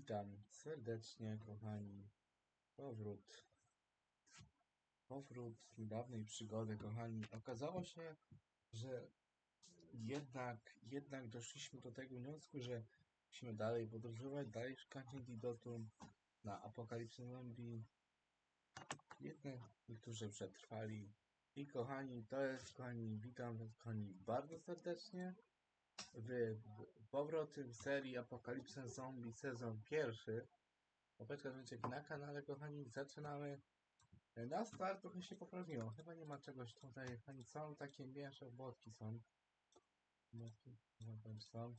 Witam serdecznie, kochani. Powrót. Powrót niedawnej przygody, kochani. Okazało się, że jednak, jednak doszliśmy do tego wniosku, że musimy dalej podróżować, dalej szukać antidotum na apokalipsę zombie. Jednak niektórzy przetrwali. I kochani, to jest, kochani, witam kochani, bardzo serdecznie w, powroty w serii Apokalipsę Zombie sezon pierwszy. Opeczka Życzek na kanale, kochani, zaczynamy. Na start trochę się poprawiło. Chyba nie ma czegoś tutaj. Kochani, są takie mniejsze obwodki są. Obwodki, no bądź są.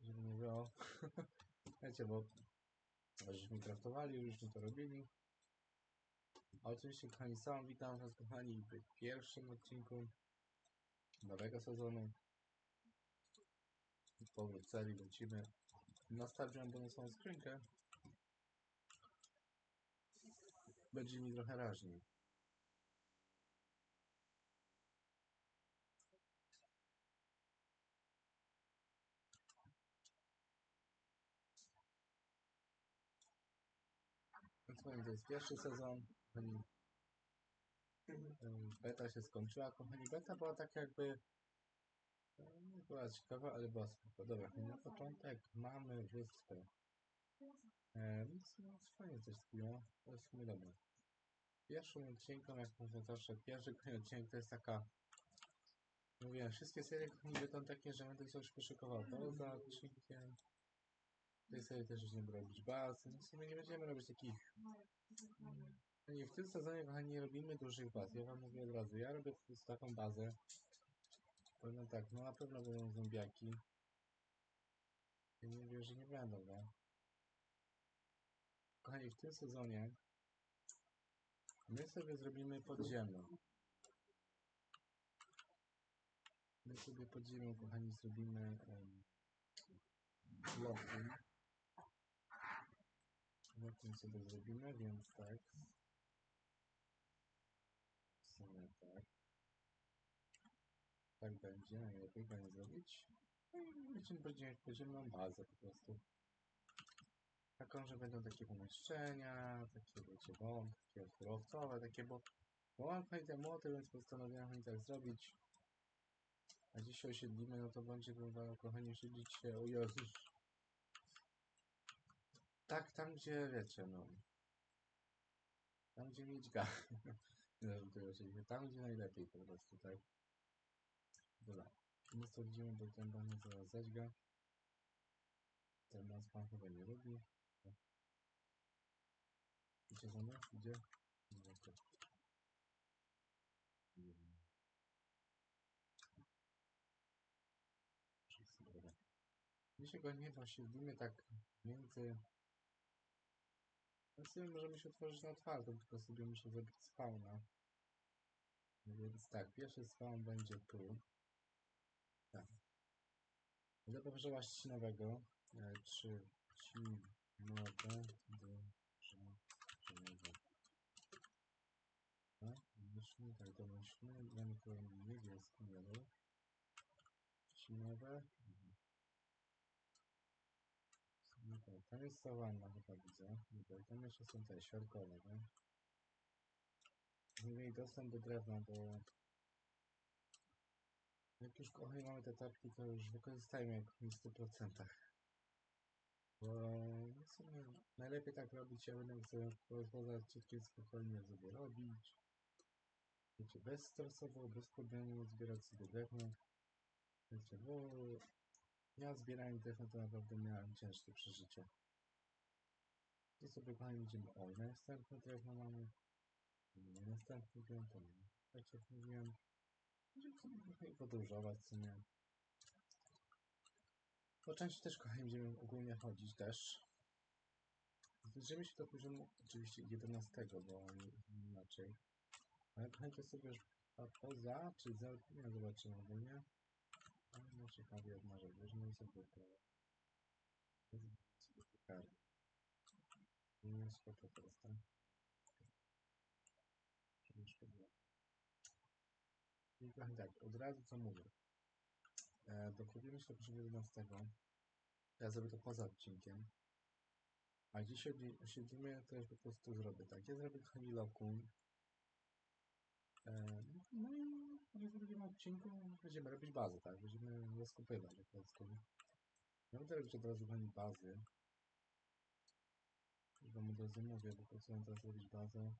Żeby nie było. Wiecie, bo żeśmy kraftowali, już to robili. A oczywiście, kochani, są. Witam was, kochani, w pierwszym odcinku nowego sezonu. Powrót serii, lecimy. Nastawiam bonusową skrzynkę. Będzie mi trochę raźniej. Więc powiem, to jest pierwszy sezon. Em, Beta się skończyła. Kochani, beta była tak jakby e, była ciekawa, ale była spoko. Dobra, na początek mamy wyspę. E, więc no, fajnie coś zrobiło. To jest sumie dobre. Pierwszym odcinkiem, jak mówię zawsze, pierwszy odcinek to jest taka... Mówię, wszystkie serie kochani będą takie, że będę coś poszykował poza odcinkiem. W tej serii też będę robić baz, więc w sumie nie będziemy robić takich... Nie, w tym sezonie kochani nie robimy dużych baz. Ja wam mówię od razu, ja robię taką bazę. Powiem tak, no na pewno będą zombiaki. Ja nie wiem, że nie będą, nie? Kochani, w tym sezonie my sobie zrobimy podziemną. My sobie podziemną, kochani, zrobimy um, bloki. Bloki sobie zrobimy, więc tak. Tak. Tak będzie, najlepiej nie zrobić. No i będziemy mieć podziemną bazę po prostu. Taką, że będą takie pomieszczenia, takie wiecie, takie surowcowe, takie, bo, bo mam fajne te młoty, więc postanowiłem tak zrobić. A dziś się osiedlimy, no to będzie wyglądało, kochani, siedzieć się, o Jezus. Tak, tam gdzie, wiecie, no. Tam gdzie mieć oczywiście, tam gdzie najlepiej po prostu, tak. Dobra. My stwierdzimy, bo ten pan zaraz zadźga. Ten nas pan chyba nie lubi. Idzie za mną? Idzie? Nie, to. Dobra. Dzisiaj go nie osiedlimy tak między... No sobie możemy się otworzyć na otwartą, tylko sobie muszę zrobić spawna. Więc tak, pierwszy spawn będzie tu. Tak. Do powyżej ścinowego. E, czy ci mogę do żonego. Tak, myślmy, tak, domyślmy. Mamy tu niebieski level. Trzcinowe. Mhm. No tak, tam jest sawanna chyba widzę. No tak, tam jeszcze są te siarkowe, nie? Nie mieli dostęp do drewna, bo jak już kochani mamy te tapki, to już wykorzystajmy jak w 100%. Bo w sumie najlepiej tak robić, ja będę sobie poza odcinkiem spokojnie sobie robić. Wiecie, bezstresowo, bez problemu zbierać sobie drewno. Wiecie, bo ja zbierałem drewno to naprawdę miałem ciężkie przeżycie. I sobie kochani będziemy, o, następne drewno mamy. Nie następny piąty, tak jak mówiłem. Będziemy sobie trochę podróżować, co nie. Po części też kochani będziemy ogólnie chodzić też. Zbliżymy się do poziomu oczywiście 11, bo inaczej. Ale kochani to sobie już poza, czy za, nie zobaczymy ogólnie. Ale może weźmy sobie to. Weźmy sobie te karty. Nie spoko teraz, tak? Żeby już to było. I kochani tak, od razu co mówię. E, dokupimy się do poziomu 11. Ja zrobię to poza odcinkiem. A siedzi- siedzimy, to już po prostu zrobię tak. Ja zrobię kochani lokum. E, no i może w drugim odcinku będziemy robić bazę, tak? Będziemy rozkupywać po prostu. Ja będę robić od razu kochani bazy. Już wam od razu mówię, po prostu mam teraz robić bazę.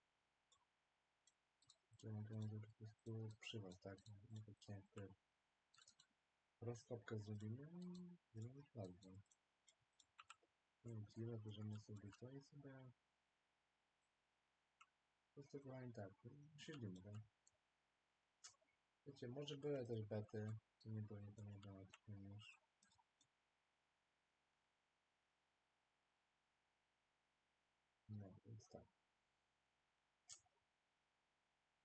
Mam to po prostu przywać, tak? Nie takie jakby rozkopkę zrobimy i robić bazę. No i chwilę bierzemy sobie to i sobie po prostu kochani tak, siedzimy, tak? Wiecie, może były też bety, to nie było, nie pamiętam jak to już. No, więc tak.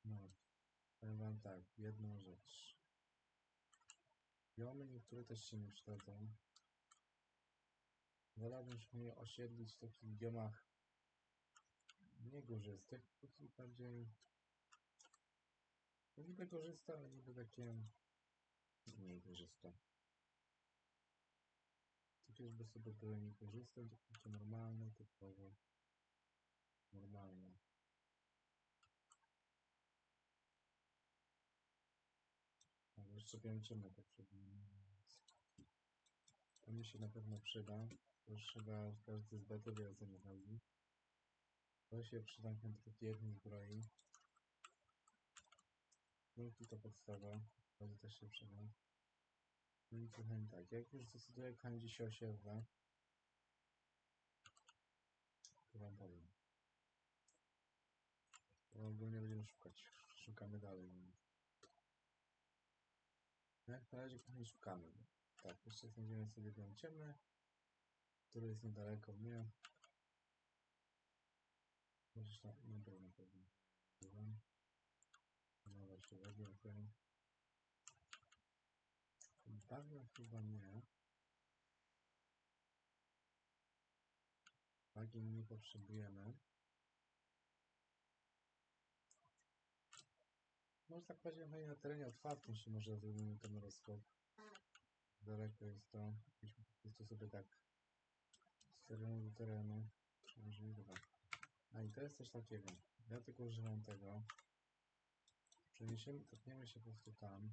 No, powiem wam tak, jedną rzecz. Biomy niektóre też się nie przydadzą. Wolałbym się mnie osiedlić w takich biomach nie górzystych, takich bardziej niby korzysta, ale niby takie mniej korzysta. Takie, żeby sobie były niekorzystne, to takie normalne, typowo normalne. Ale jeszcze pięcimy tak przed- To mi się na pewno przyda. To już chyba każdy z co mi chodzi. To się przyda na takiej jednej zbroi. Dzięki to podstawa. To też się przyda. No i kochani tak, jak już zdecyduję gdzie się osiedla, to wam powiem. To ogólnie będziemy szukać. Szukamy dalej. Jak na razie kochani szukamy. Tak, jeszcze znajdziemy sobie dom ciemny, który jest niedaleko mnie. Zresztą na pewno. Byłem. No ładnie, okej. Bagna chyba nie. Bagien nie potrzebujemy. Może tak bardziej chyba na terenie otwartym się może zrobimy ten rozkop. Daleko jest to. Po prostu sobie tak z terenu do terenu. Możliwe. A i to jest coś takiego. Ja tylko używam tego. Przeniesiemy, topniemy się po prostu tam.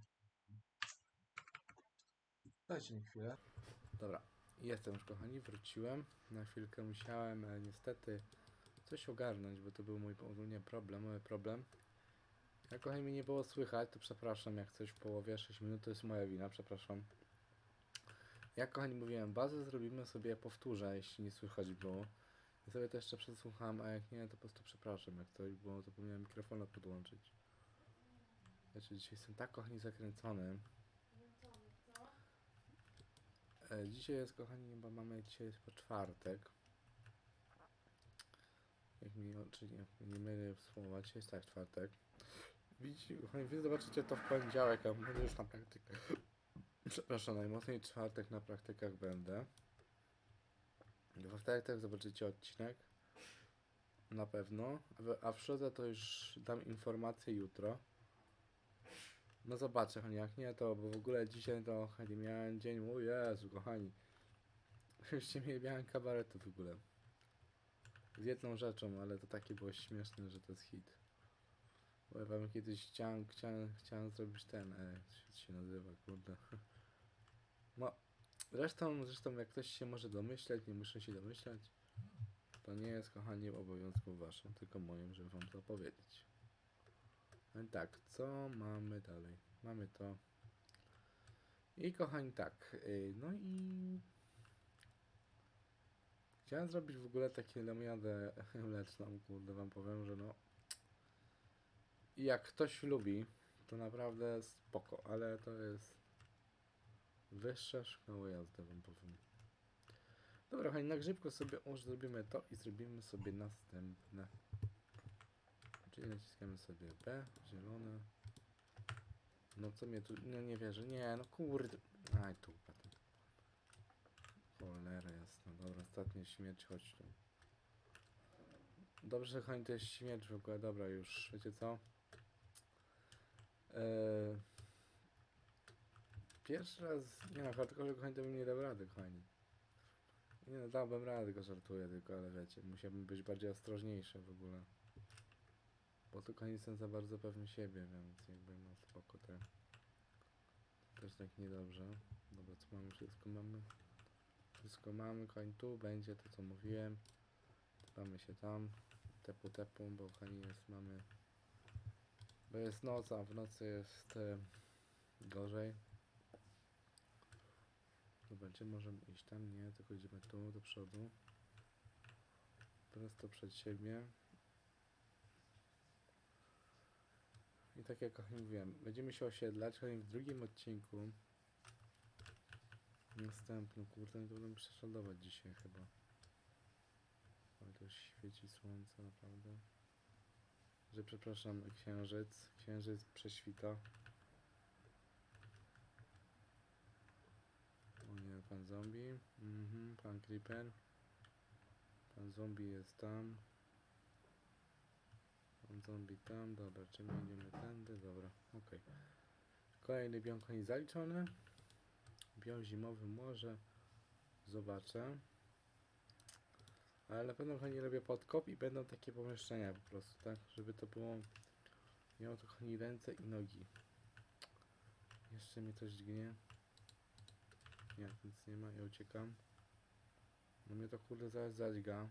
Dajcie mi chwilę. Dobra, jestem już kochani, wróciłem. Na chwilkę musiałem e, niestety coś ogarnąć, bo to był mój ogólnie problem, mój problem. Jak kochani mnie nie było słychać, to przepraszam, jak coś w połowie 6 minut, to jest moja wina, przepraszam. Jak kochani mówiłem, bazę zrobimy sobie, powtórzę, jeśli nie słychać było. Ja sobie to jeszcze przesłucham, a jak nie, to po prostu przepraszam, jak coś było, to powinienem mikrofona podłączyć. Znaczy dzisiaj jestem tak kochani zakręcony. E, dzisiaj jest kochani, bo mamy dzisiaj jest po czwartek. Jak mi oczy nie, nie mylę słowa, dzisiaj jest tak czwartek. Widzicie, kochani, wy zobaczycie to w poniedziałek, a będę już na praktykę. Przepraszam, najmocniej czwartek na praktykach będę. W czwartek zobaczycie odcinek. Na pewno. A w środę to już dam informację jutro. No zobaczę, kochani, jak nie to, bo w ogóle dzisiaj to, kochani, miałem dzień, o Jezu, kochani. Nie miałem kabaretu w ogóle. Z jedną rzeczą, ale to takie było śmieszne, że to jest hit. Bo ja wam kiedyś chciałem, chciałem, chciałem zrobić ten, e, to się nazywa, kurde. No, zresztą, zresztą jak ktoś się może domyśleć, nie muszę się domyślać, to nie jest, kochani, obowiązkiem waszym, tylko moim, żeby wam to powiedzieć. Tak, co mamy dalej? Mamy to. I kochani, tak, y, no i chciałem zrobić w ogóle takie lemoniadę mleczną, kurde, wam powiem, że no jak ktoś lubi, to naprawdę spoko, ale to jest wyższa szkoła jazdy, wam powiem. Dobra, kochani, na grzybko sobie już zrobimy to i zrobimy sobie następne. Naciskamy sobie B, zielone. No co mnie tu, no nie wierzę, nie, no kurde. Aj, tu patrz. Cholera jasna, dobra, ostatnia śmierć, chodź tu. Dobrze, że kochani, to jest śmierć w ogóle, dobra już, wiecie co? Eee, pierwszy raz, nie no, że kochani, to bym nie dał rady, kochani. Nie no, dałbym radę, tylko żartuję, tylko ale wiecie, musiałbym być bardziej ostrożniejszy w ogóle. Bo tylko nie jestem za bardzo pewny siebie, więc jakby no spoko te. Też tak niedobrze. Dobra, co mamy? Wszystko mamy. Wszystko mamy, koń tu będzie to co mówiłem. Mamy się tam. Tepu tepu, bo koń jest, mamy. Bo jest noc, a w nocy jest e, gorzej. Dobra, gdzie możemy iść? Tam nie, tylko idziemy tu, do przodu. Prosto przed siebie. I tak jak mówiłem, będziemy się osiedlać, choć w drugim odcinku. Następnym, kurde, to będę prześladować dzisiaj chyba. Ale to świeci słońce, naprawdę. Że przepraszam, księżyc. Księżyc prześwita. O nie, pan zombie. Mhm, pan creeper. Pan zombie jest tam. Zombie tam, dobra, czy my idziemy tędy? Dobra, okej. Kolejny biom koni zaliczony. Biom zimowy może. Zobaczę. Ale na pewno koni robię podkop i będą takie pomieszczenia po prostu, tak? Żeby to było... Miało to koni ręce i nogi. Jeszcze mnie coś dźgnie. Nie, nic nie ma, ja uciekam. No mnie to kurde zaraz zadźga.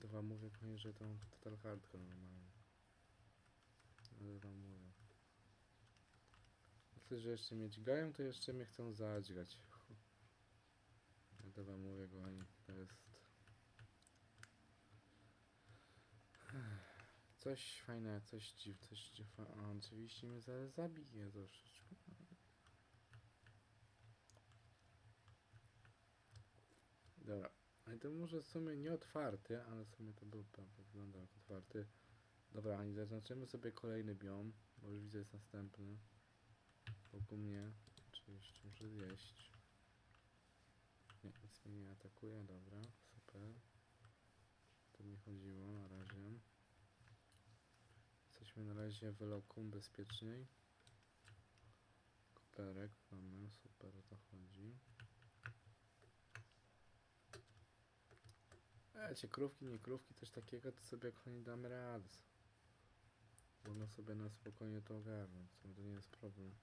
To wam mówię kochani, że to total hardcore normalnie. Ale wam mówię. Myślę, że jeszcze mnie dźgają, to jeszcze mnie chcą zadźgać. Ja to wam mówię kochani, to jest... Coś fajnego, coś dziw, coś dziw. A oczywiście mnie zaraz zabije troszeczkę. Dobra. I to może w sumie nie otwarty, ale w sumie to był wygląda jak otwarty. Dobra, Ani, zaznaczymy sobie kolejny biom, bo już widzę jest następny. Wokół mnie. Oczywiście muszę zjeść. Nie, nic mnie nie atakuje, dobra, super. To mi chodziło na razie. Jesteśmy na razie w lokum bezpieczniej. Koperek mamy, super o to chodzi. Wiecie, krówki, nie krówki, coś takiego, to sobie oni damy radę. Można sobie na spokojnie to ogarnąć, to nie jest problem.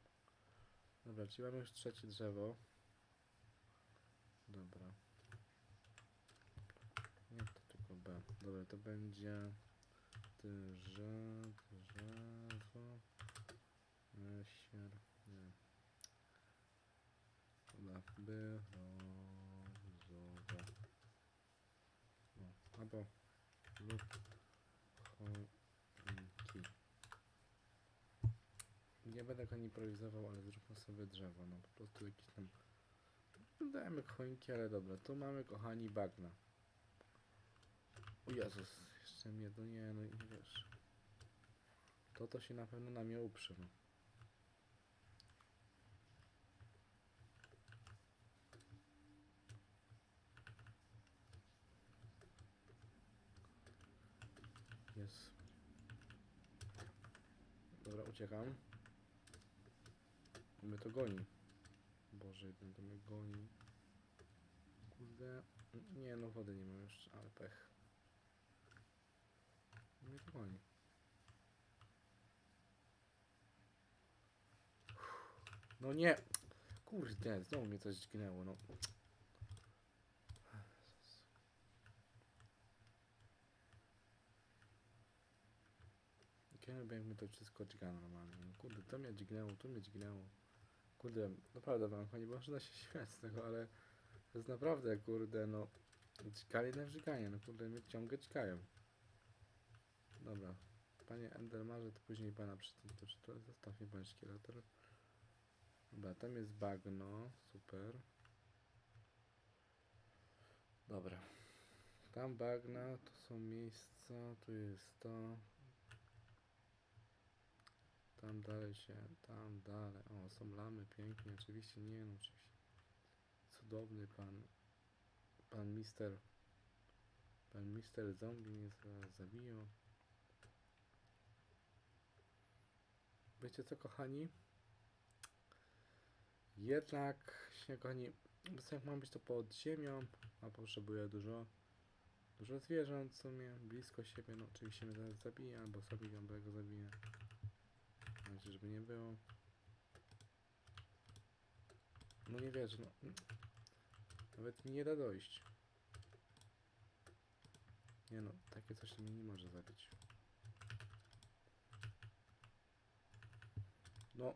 Dobra, czyli mamy już trzecie drzewo. Dobra. Nie, to tylko B. Dobra, to będzie drze, drzewo, sier, nie. Dobra, brązowe. No, albo lub choinki. Nie będę go improwizował, ale zróbmy sobie drzewo, no po prostu jakieś tam... Dajemy choinki, ale dobra, tu mamy kochani bagna. O Jezus, jeszcze mnie, no nie, no i wiesz. To to się na pewno na mnie uprze, Jest. Dobra, uciekam. Mnie to goni. Boże, jeden to mnie goni. Kurde. Nie, no wody nie mam jeszcze, ale pech. Mnie to goni. No nie! Kurde, znowu mnie coś dźgnęło, no. Jak ja lubię, jak mnie to wszystko dźga normalnie. No kurde, to mnie dźgnęło, tu mnie dźgnęło. Kurde, naprawdę wam nie można się śmiać z tego, ale to jest naprawdę, kurde, no dźgali na dźganie, no kurde, mnie ciągle dźgają. Dobra, panie Endermarze, to później pana przy tym, to, to zostaw mnie pan szkieletor. Dobra, tam jest bagno, super. Dobra. Tam bagna, tu są miejsca, tu jest to. Tam dalej się, tam dalej. O, są lamy, pięknie, oczywiście, nie no, oczywiście. Cudowny pan, pan mister, pan mister zombie mnie zaraz zabiją. Wiecie co, kochani? Jednak, się kochani, jak mam być to pod ziemią, a potrzebuję dużo, dużo zwierząt w sumie, blisko siebie, no oczywiście mnie zaraz zabije, albo sobie albo ja go zabiję. Znaczy, żeby nie było. No nie wierzę, no. Nawet mi nie da dojść. Nie no, takie coś to mnie nie może zabić. No.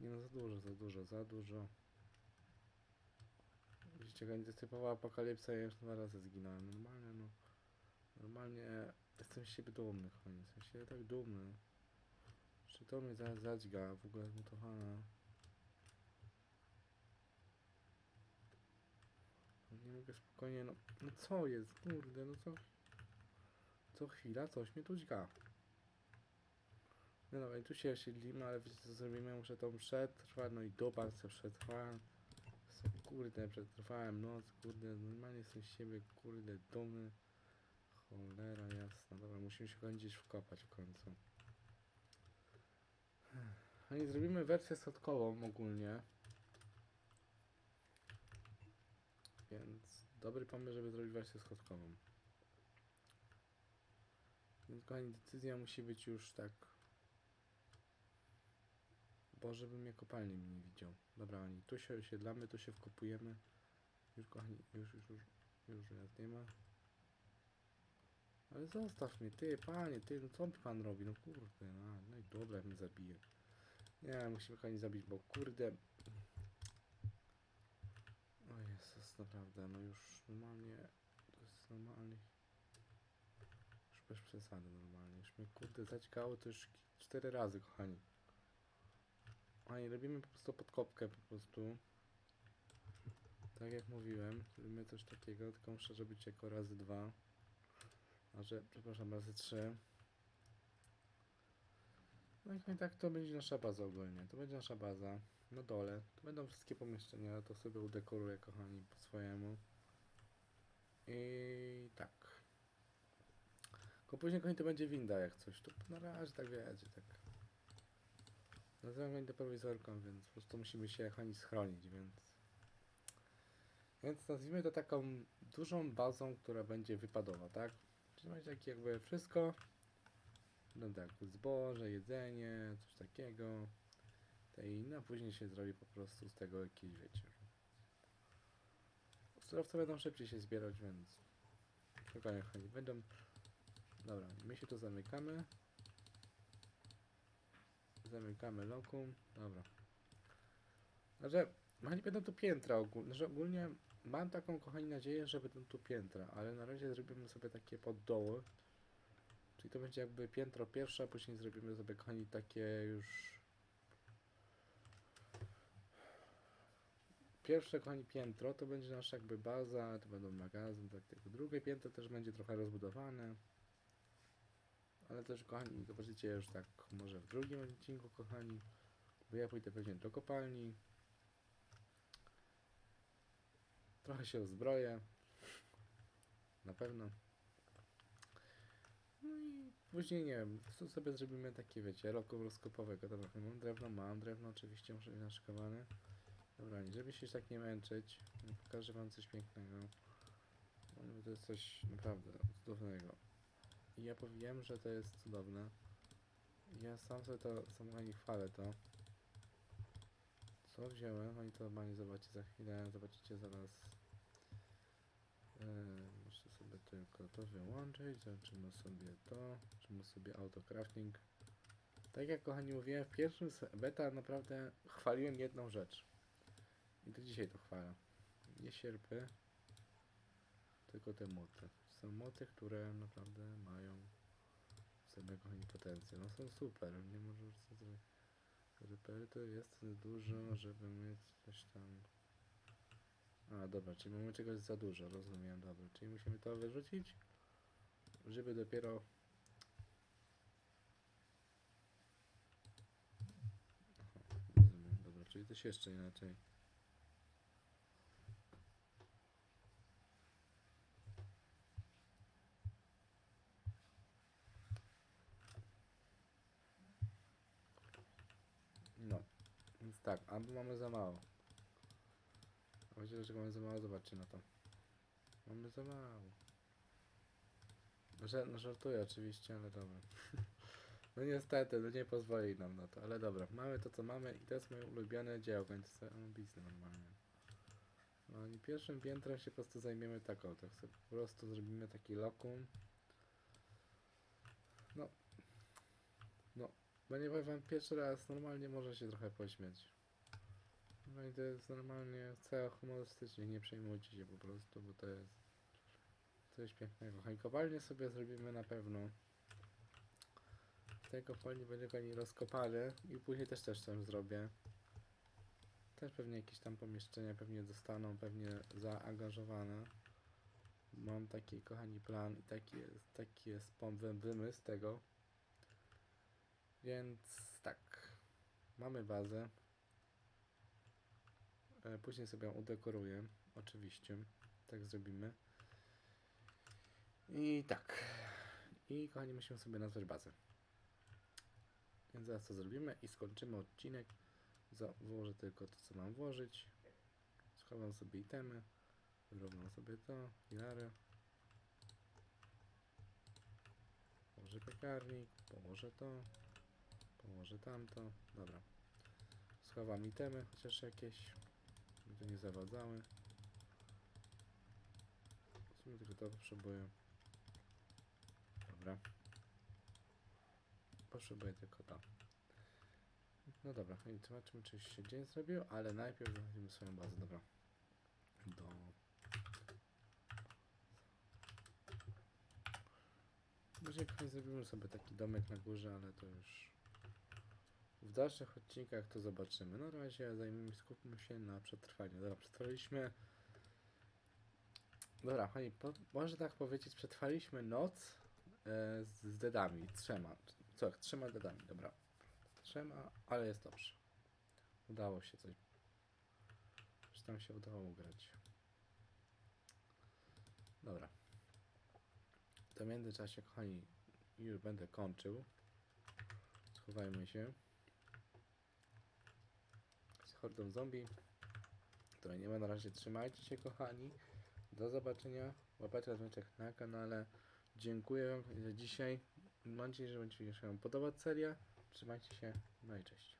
Nie no, za dużo, za dużo, za dużo. Widzicie, jak typowa apokalipsa, ja już dwa razy zginąłem. Normalnie, no. Normalnie jestem z siebie dumny, kochani. Jestem z siebie tak dumny. Czy to mnie zaraz zadźga, w ogóle zmutowana. No Nie mogę spokojnie, no, no co jest, kurde, no co? Co chwila coś mnie tu dźga. No dobra, i tu się osiedlimy, ale wiecie co zrobimy? Muszę tą przetrwać, no i dupa co przetrwałem. Kurde, przetrwałem noc, kurde, normalnie jestem z siebie, kurde, dumny. Cholera jasna, dobra, musimy się kończyć wkopać w końcu. A zrobimy wersję schodkową ogólnie. Więc dobry pomysł, żeby zrobić wersję schodkową. Więc kochani, decyzja musi być już tak. Bo żeby mnie kopalnie mi nie widział. Dobra, oni tu się osiedlamy, tu się wkopujemy. Już kochani, już, już, już, już nas nie ma. Ale zostaw mnie, ty, panie, ty, no co pan robi? No kurde, no, no i dobra, mnie zabije. Nie, musimy kochani zabić, bo kurde. O Jezus, naprawdę, no już normalnie, to jest normalnie. Już bez przesady normalnie, już mnie kurde zaćkało to już cztery razy, kochani. Nie, robimy po prostu podkopkę po prostu. Tak jak mówiłem, robimy coś takiego, tylko muszę zrobić jako razy dwa. A że, przepraszam, razy trzy. No i tak to będzie nasza baza ogólnie. To będzie nasza baza. Na dole. To będą wszystkie pomieszczenia. To sobie udekoruję, kochani, po swojemu. I tak. Tylko później, kochani, to będzie winda jak coś. To na razie tak wiecie, tak. Nazywam windę prowizorką, więc po prostu musimy się, kochani, schronić, więc... Więc nazwijmy to taką dużą bazą, która będzie wypadowa, tak? Będzie takie jakby wszystko. No tak, zboże, jedzenie, coś takiego. Tej, no później się zrobi po prostu z tego jakieś, wiecie. Surowce będą szybciej się zbierać, więc spokojnie, kochani, będą... Dobra, my się tu zamykamy. Zamykamy lokum, dobra. Znaczy, kochani, będą tu piętra ogólnie, znaczy ogólnie mam taką, kochani, nadzieję, że będą tu piętra, ale na razie zrobimy sobie takie poddoły. Czyli to będzie jakby piętro pierwsze, a później zrobimy sobie, kochani, takie już... Pierwsze, kochani, piętro to będzie nasza jakby baza, to będą magazyn, tak, tak. Drugie piętro też będzie trochę rozbudowane. Ale też, kochani, zobaczycie już tak może w drugim odcinku, kochani. Bo ja pójdę pewnie do kopalni. Trochę się uzbroję. Na pewno. No i później nie wiem, tu sobie zrobimy takie, wiecie, roku rozkopowego. Dobra, mam drewno, mam drewno, oczywiście muszę być naszykowany. Dobra, żeby się tak nie męczyć, pokażę wam coś pięknego. To jest coś naprawdę cudownego. I ja powiem, że to jest cudowne. Ja sam sobie to, sam chwalę to. Co wziąłem? Oni to normalnie zobaczycie za chwilę, zobaczycie zaraz. Yy, muszę sobie tylko to wyłączyć, zobaczymy sobie to, zobaczymy sobie autocrafting. Tak jak kochani mówiłem, w pierwszym beta naprawdę chwaliłem jedną rzecz. I do dzisiaj to chwalę. Nie sierpy, tylko te moty. Są moty, które naprawdę mają w sobie kochani potencjał. No są super, nie może co zrobić. Repery to jest dużo, żeby mieć coś tam. A dobra, czyli mamy czegoś za dużo, rozumiem, dobra. Czyli musimy to wyrzucić, żeby dopiero. Aha, rozumiem, dobra, czyli to się jeszcze inaczej. Więc tak, albo mamy za mało. A wiecie dlaczego mamy za mało? Zobaczcie na to. Mamy za mało. Że, no żartuję oczywiście, ale dobra. No niestety, no nie pozwoli nam na to, ale dobra. Mamy to co mamy i to jest moje ulubione działko, więc sobie ambitne normalnie. No i pierwszym piętrem się po prostu zajmiemy taką, tak sobie po prostu zrobimy taki lokum. No. No. Bo nie powiem wam pierwszy raz, normalnie może się trochę pośmiać. No i to jest normalnie cała humorystycznie, nie przejmujcie się po prostu, bo to jest coś pięknego. Hajkowalnię sobie zrobimy na pewno. W tej kopalni będzie go nie rozkopali i później też też tam zrobię. Też pewnie jakieś tam pomieszczenia pewnie zostaną pewnie zaangażowane. Mam taki kochani plan i taki jest, taki jest pom- wy- wymysł tego. Więc tak. Mamy bazę. E, Później sobie ją udekoruję. Oczywiście. Tak zrobimy. I tak. I kochani, musimy sobie nazwać bazę. Więc zaraz to zrobimy i skończymy odcinek. Włożę tylko to, co mam włożyć. Schowam sobie itemy. Zrobię sobie to. Filary. Położę piekarnik. Położę to. Położę tamto. Dobra. Schowam itemy, chociaż jakieś. Żeby to nie zawadzały. W sumie tylko to potrzebuję. Dobra. Potrzebuję tylko to. No dobra, i zobaczymy czy się dzień zrobił, ale najpierw zrobimy swoją bazę, dobra. Do... Może nie zrobimy sobie taki domek na górze, ale to już w dalszych odcinkach to zobaczymy. Na razie zajmijmy, skupmy się na przetrwaniu. Dobra, przetrwaliśmy Dobra, pani, po, może tak powiedzieć, przetrwaliśmy noc e, z, z dedami, trzema. Co, trzema dedami, dobra. Trzema, ale jest dobrze. Udało się coś. Coś tam się udało ugrać. Dobra. W międzyczasie, kochani, już będę kończył. Schowajmy się. Hordą zombie, które nie ma na razie. Trzymajcie się, kochani. Do zobaczenia. Łapeczka dzwoneczek na kanale. Dziękuję Wam za dzisiaj. Mam nadzieję, że będzie się podobać seria. Trzymajcie się. No i cześć.